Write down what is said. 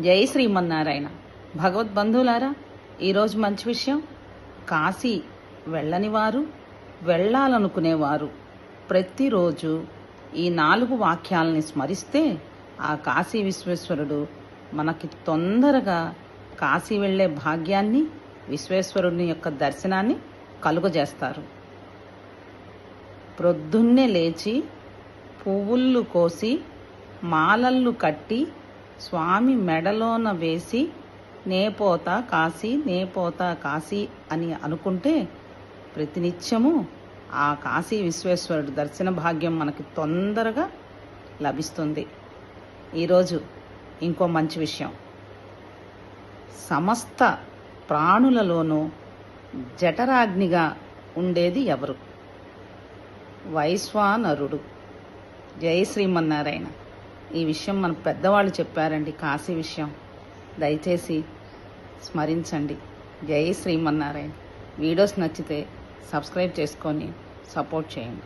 జై శ్రీమన్నారాయణ. భగవద్బంధువులారా ఈరోజు మంచి విషయం కాశీ వెళ్ళని వారు వెళ్ళాలనుకునేవారు. ప్రతిరోజు ఈ నాలుగు వాక్యాలని స్మరిస్తే ఆ కాశీ విశ్వేశ్వరుడు మనకి తొందరగా కాశీ వెళ్ళే భాగ్యాన్ని విశ్వేశ్వరుని యొక్క దర్శనాన్ని కలుగజేస్తారు. ప్రొద్దున్నే లేచి పువ్వుళ్ళు కోసి మాలళ్ళు కట్టి స్వామి మెడలోన వేసి నేపోత కాశీ నేపోత కాశీ అని అనుకుంటే ప్రతినిత్యము ఆ కాశీ విశ్వేశ్వరుడు దర్శన భాగ్యం మనకి తొందరగా లభిస్తుంది. ఈరోజు ఇంకో మంచి విషయం. సమస్త ప్రాణులలోనూ జఠరాగ్నిగా ఉండేది ఎవరు? వైశ్వానరుడు. జై శ్రీమన్నారాయణ. ఈ విషయం మన పెద్దవాళ్ళు చెప్పారండి కాశీ విషయం. దయచేసి స్మరించండి. జై శ్రీమన్నారాయణ. వీడియోస్ నచ్చితే సబ్స్క్రైబ్ చేసుకొని సపోర్ట్ చేయండి.